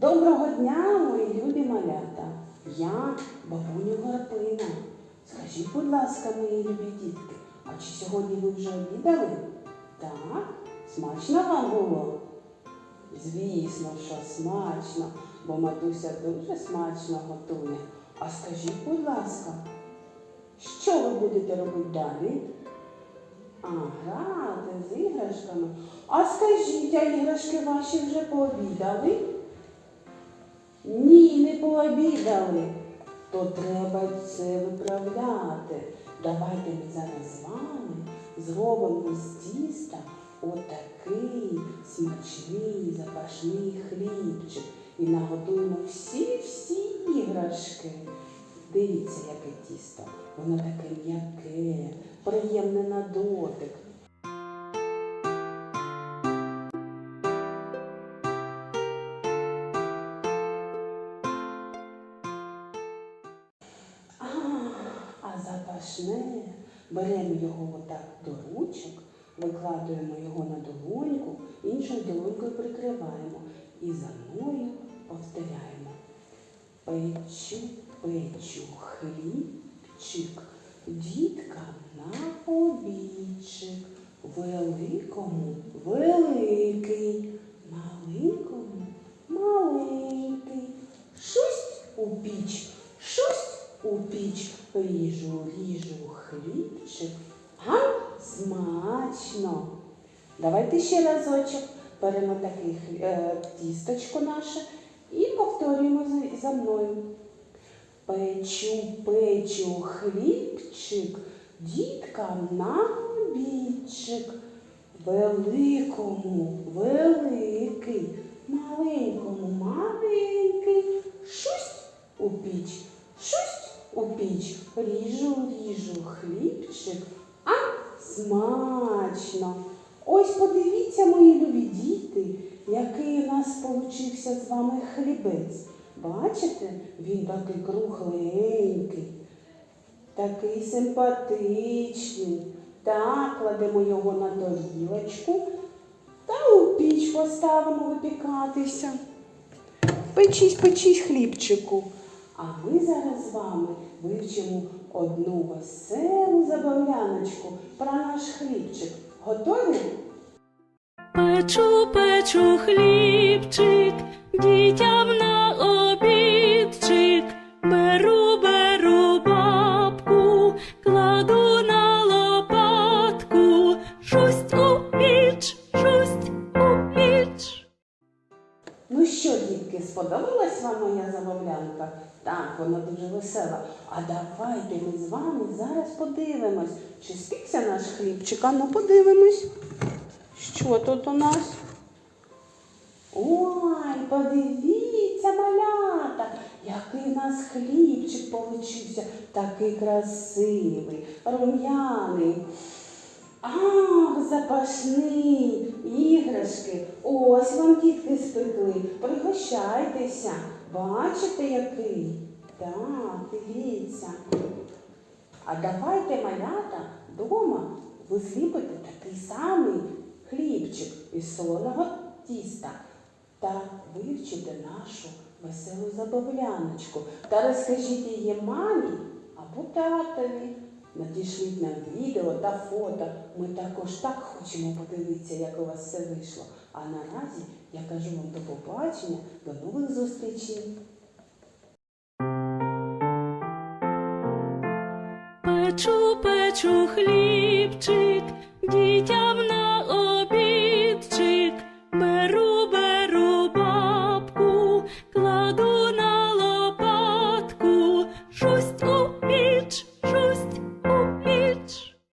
Доброго дня, мої любі малята. Я бабуня Гарпина. Скажіть, будь ласка, мої любі дітки, а чи сьогодні ви вже обідали? Так, смачно вам було? Звісно, що смачно, бо матуся дуже смачно готує. А скажіть, будь ласка, що ви будете робити далі? А, грати з іграшками. А скажіть, а іграшки ваші вже пообідали? Ні, не пообідали. То треба це виправляти. Давайте ми зараз з вами зробимо з тіста отакий смачний запашний хлібчик і наготуємо всі-всі іграшки. Дивіться, яке тісто. Воно таке м'яке, приємне на дотик. А запашне беремо його отак до ручок, викладуємо його на долоньку, іншою долонькою прикриваємо і за мною повторяємо. Печу, печу хлібчик, дітка на обідчик, великому піч, ріжу, ріжу хлібчик. Гам, смачно. Давайте ще разочок беремо хлі- е, тісточко наше і повторюємо за- мною. Печу, печу хлібчик, діткам на обідчик. Великому великий, маленькому маленький. Шусть у піч, шусть у піч. Ріжу, ріжу хлібчик. А смачно. Ось подивіться, мої любі діти, який у нас получився з вами хлібець. Бачите, він такий кругленький, такий симпатичний. Так, кладемо його на тарілочку та у піч поставимо випікатися. Печись, печись хлібчику. А ми зараз з вами вивчимо одну веселу забавляночку про наш хлібчик. Готові? Печу, печу хлібчик, дітям на моя забавлянка? Так, вона дуже весела. А давайте ми з вами зараз подивимось, чи спікся наш хлібчик. А ну подивимось. Що тут у нас? Ой, подивіться, малята, який у нас хлібчик получився, такий красивий, рум'яний. Ах, запашний, іграшки. Ось вам дітки спекли. Пригощайтеся. Бачите, який? Так, дивіться. А давайте, малята, вдома ви зліпите такий самий хлібчик із солоного тіста та вивчите нашу веселу забавляночку та розкажіть її мамі або татові. Надішліть нам відео та фото. Ми також так хочемо подивитися, як у вас все вийшло. А наразі я кажу вам до побачення, до нових зустрічей. Печу, печу хлібчик, дітям на обідчик.